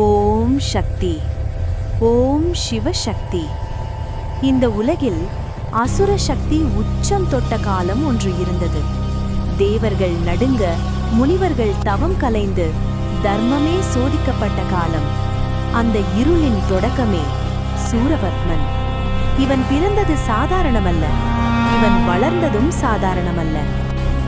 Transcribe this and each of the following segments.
ஓம் சக்தி. ஓம் சிவசக்தி இந்த உலகில் அசுர சக்தி உச்சம் தொட்ட காலம் ஒன்று இருந்தது. தேவர்கள் நடுங்க முனிவர்கள் தவம் கலைந்து தர்மமே சோதிக்கப்பட்ட காலம். அந்த இருளின் தொடக்கமே சூரபத்மன். இவன் பிறந்தது சாதாரணமல்ல. இவன் வளர்ந்ததும் சாதாரணமல்ல.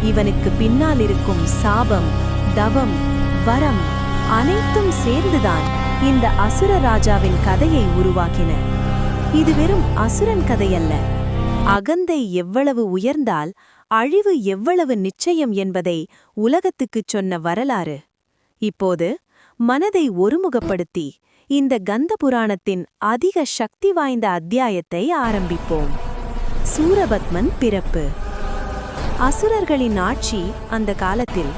இவனுக்கு பின்னால் இருக்கும் சாபம் தவம் வரம் அனைத்தும் சேர்ந்துதான் இந்த அசுர ராஜாவின் கதையை உருவாக்கின. இது வெறும் அசுரன் கதையல்ல. அகந்தை எவ்வளவு உயர்ந்தால் அழிவு எவ்வளவு நிச்சயம் என்பதை உலகத்துக்குச் சொன்ன வரலாறு. இப்போது மனதை ஒருமுகப்படுத்தி இந்த கந்த புராணத்தின் அதிக சக்தி வாய்ந்த அத்தியாயத்தை ஆரம்பிப்போம். சூரபத்மன் பிறப்பு. அசுரர்களின் ஆட்சி அந்த காலத்தில்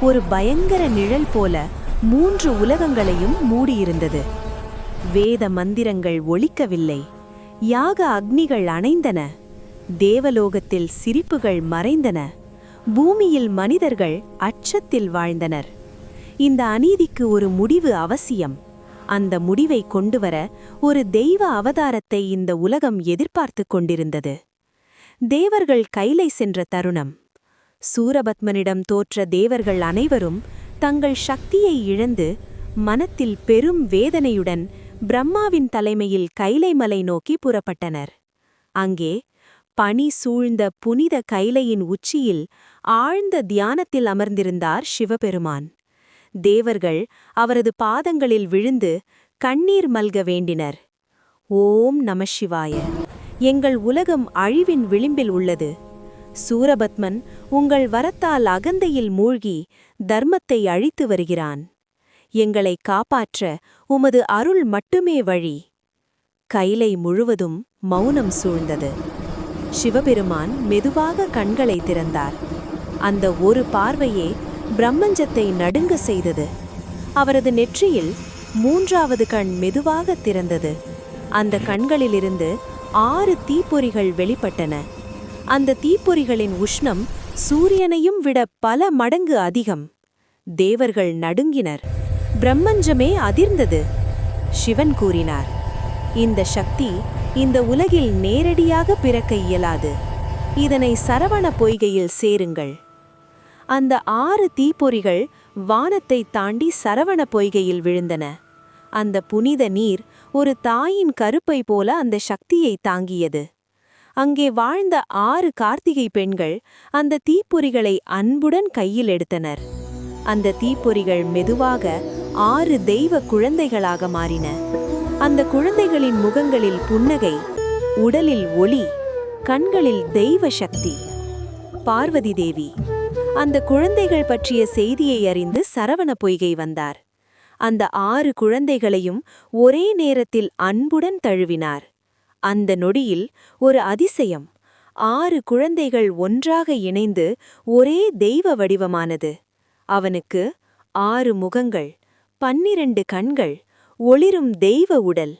ஒரு பயங்கர நிழல் போல மூன்று உலகங்களையும் மூடியிருந்தது. வேத மந்திரங்கள் ஒழிக்கவில்லை யாக அக்னிகள் அணைந்தன. தேவலோகத்தில் சிரிப்புகள் மறைந்தன. பூமியில் மனிதர்கள் அச்சத்தில் வாழ்ந்தனர். இந்த அநீதிக்கு ஒரு முடிவு அவசியம். அந்த முடிவை கொண்டுவர ஒரு தெய்வ அவதாரத்தை இந்த உலகம் எதிர்பார்த்து கொண்டிருந்தது. தேவர்கள் கைலை சென்ற தருணம். சூரபத்மனிடம் தோற்ற தேவர்கள் அனைவரும் தங்கள் சக்தியை இழந்து மனத்தில் பெரும் வேதனையுடன் பிரம்மாவின் தலைமையில் கைலைமலை நோக்கி புறப்பட்டனர். அங்கே பனி சூழ்ந்த புனித கைலையின் உச்சியில் ஆழ்ந்த தியானத்தில் அமர்ந்திருந்தார் சிவபெருமான். தேவர்கள் அவரது பாதங்களில் விழுந்து கண்ணீர் மல்க வேண்டினர். ஓம் நமசிவாய எங்கள் உலகம் அழிவின் விளிம்பில் உள்ளது. சூரபத்மன் உங்கள் வரத்தால் அகந்தையில் மூழ்கி தர்மத்தை அழித்து வருகிறான். எங்களை காப்பாற்ற உமது அருள் மட்டுமே வழி. கைலை முழுவதும் மௌனம் சூழ்ந்தது. சிவபெருமான் மெதுவாக கண்களை திறந்தார். அந்த ஒரு பார்வையே பிரம்மஞ்சத்தை நடுங்க செய்தது. அவரது நெற்றியில் மூன்றாவது கண் மெதுவாக திறந்தது. அந்த கண்களிலிருந்து ஆறு தீப்பொறிகள் வெளிப்பட்டன. அந்த தீப்பொறிகளின் உஷ்ணம் சூரியனையும் விட பல மடங்கு அதிகம். தேவர்கள் நடுங்கினர். பிரம்மஞ்சமே அதிர்ந்தது. சிவன் கூறினார் இந்த சக்தி இந்த உலகில் நேரடியாக பிறக்க இயலாது. இதனை சரவண பொய்கையில் சேருங்கள். அந்த ஆறு தீப்பொறிகள் வானத்தை தாண்டி சரவண பொய்கையில் விழுந்தன. அந்த புனித நீர் ஒரு தாயின் கருப்பை போல அந்த சக்தியை தாங்கியது. அங்கே வாழ்ந்த ஆறு கார்த்திகை பெண்கள் அந்த தீப்பொறிகளை அன்புடன் கையில் எடுத்தனர். அந்த தீப்பொறிகள் மெதுவாக ஆறு தெய்வ குழந்தைகளாக மாறின. அந்த குழந்தைகளின் முகங்களில் புன்னகை உடலில் ஒளி கண்களில் தெய்வ சக்தி. பார்வதி தேவி அந்த குழந்தைகள் பற்றிய செய்தியை அறிந்து சரவண பொய்கை வந்தார். அந்த ஆறு குழந்தைகளையும் ஒரே நேரத்தில் அன்புடன் தழுவினார். அந்த நொடியில் ஒரு அதிசயம். ஆறு குழந்தைகள் ஒன்றாக இணைந்து ஒரே தெய்வ வடிவமானது. அவனுக்கு ஆறு முகங்கள் பன்னிரண்டு கண்கள் ஒளிரும் தெய்வ உடல்.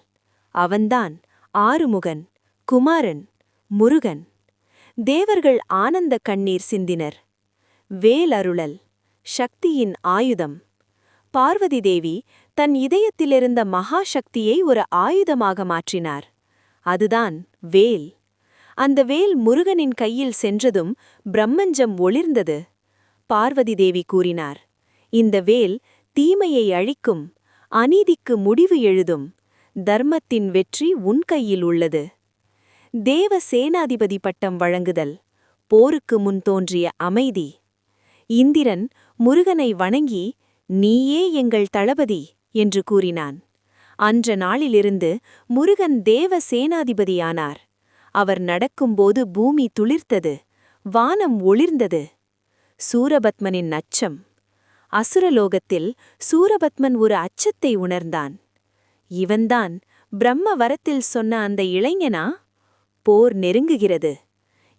அவன்தான் ஆறுமுகன் குமாரன் முருகன். தேவர்கள் ஆனந்த கண்ணீர் சிந்தினர். வேலருளல் சக்தியின் ஆயுதம். பார்வதி தேவி தன் இதயத்திலிருந்த மகாசக்தியை ஒரு ஆயுதமாக மாற்றினார். அதுதான் வேல். அந்த வேல் முருகனின் கையில் சென்றதும் பிரம்மஞ்சம் ஒளிர்ந்தது. பார்வதி தேவி கூறினார் இந்த வேல் தீமையை அழிக்கும் அநீதிக்கு முடிவு எழுதும் தர்மத்தின் வெற்றி உன் கையில் உள்ளது. தேவ சேனாதிபதி பட்டம் வழங்குதல் போருக்கு முன் தோன்றிய அமைதி. இந்திரன் முருகனை வணங்கி நீயே எங்கள் தளபதி என்று கூறினான். அன்ற நாளிலிருந்து முருகன் தேவ சேனாதிபதியானார். அவர் நடக்கும்போது பூமி துளிர்த்தது வானம் ஒளிர்ந்தது. சூரபத்மனின் அச்சம். அசுரலோகத்தில் சூரபத்மன் ஒரு அச்சத்தை உணர்ந்தான். இவன்தான் பிரம்ம வரத்தில் சொன்ன அந்த இளைஞனா? போர் நெருங்குகிறது.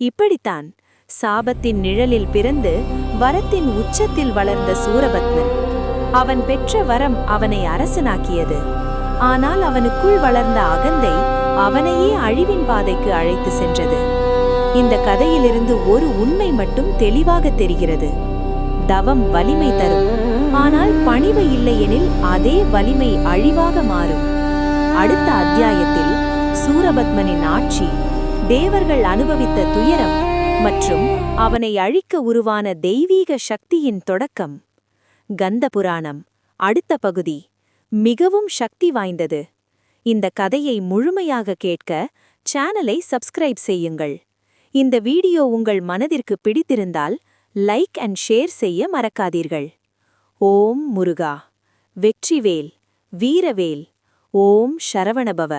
இப்படித்தான் சாபத்தின் நிழலில் பிறந்து வரத்தின் உச்சத்தில் வளர்ந்த சூரபத்மன். அவன் பெற்ற வரம் அவனை அரசனாக்கியது. ஆனால் அவனுக்குள் வளர்ந்த அகந்தை அவனையே அழிவின் பாதைக்கு அழைத்து சென்றது. இந்த கதையிலிருந்து ஒரு உண்மை மட்டும் தெளிவாக தெரிகிறது. தவம் வலிமை தரும். ஆனால் பணிவு இல்லையெனில் அதே வலிமை அழிவாக மாறும். அடுத்த அத்தியாயத்தில் சூரபத்மனின் ஆட்சி தேவர்கள் அனுபவித்த துயரம் மற்றும் அவனை அழிக்க உருவான தெய்வீக சக்தியின் தொடக்கம். கந்த புராணம் அடுத்த பகுதி. மிகவும் சக்தி வாய்ந்தது. இந்த கதையை முழுமையாக கேட்க சேனலை சப்ஸ்கிரைப் செய்யுங்கள். இந்த வீடியோ உங்கள் மனதிற்கு பிடித்திருந்தால் லைக் அண்ட் ஷேர் செய்ய மறக்காதீர்கள். ஓம் முருகா. வெற்றிவேல் வீரவேல். ஓம் சரவணபவ.